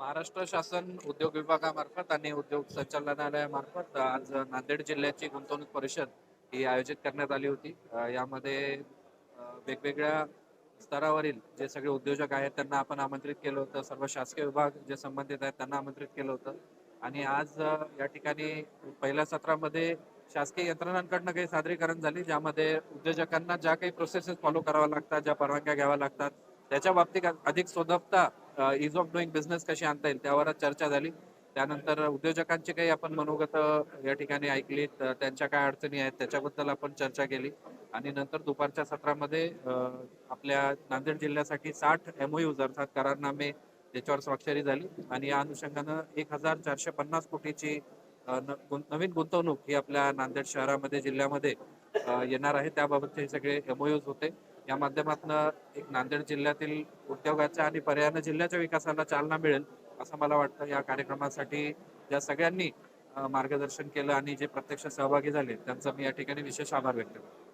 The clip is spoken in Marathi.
महाराष्ट्र शासन उद्योग विभागामार्फत आणि उद्योग संचालनालयामार्फत आज नांदेड जिल्ह्याची गुंतवणूक परिषद ही आयोजित करण्यात आली होती. यामध्ये वेगवेगळ्या स्तरावरील जे सगळे उद्योजक आहेत त्यांना आपण आमंत्रित केलं होतं. सर्व शासकीय विभाग जे संबंधित आहेत त्यांना आमंत्रित केलं होतं. आणि आज या ठिकाणी पहिल्या सत्रामध्ये शासकीय यंत्रणांकडनं काही सादरीकरण झाली ज्यामध्ये उद्योजकांना ज्या काही प्रोसेसेस फॉलो कराव्या लागतात ज्या परवानग्या घ्याव्या लागतात त्याच्या बाबतीत अधिक सुलभता इज ऑफ डुईंग बिझनेस कशी आणता येईल त्यावर चर्चा झाली. त्यानंतर उद्योजकांची काही आपण मनोगत या ठिकाणी ऐकली त्यांच्या काय अडचणी आहेत त्याच्याबद्दल आपण चर्चा केली. आणि नंतर दुपारच्या सत्रामध्ये आपल्या नांदेड जिल्ह्यासाठी साठ एमओयूज अर्थात करारनामे त्याच्यावर स्वाक्षरी झाली. आणि या अनुषंगानं एक हजार चारशे पन्नास कोटीची नवीन गुंतवणूक ही आपल्या नांदेड शहरामध्ये जिल्ह्यामध्ये येणार आहे. त्याबाबतचे हे सगळे एमओयूज होते. या माध्यमातून एक नांदेड जिल्ह्यातील उद्योगाच्या आणि पर्यायानं जिल्ह्याच्या विकासाला चालना मिळेल असं मला वाटतं. या कार्यक्रमासाठी ज्या सगळ्यांनी मार्गदर्शन केलं आणि जे प्रत्यक्ष सहभागी झाले त्यांचा मी या ठिकाणी विशेष आभार व्यक्त करतो.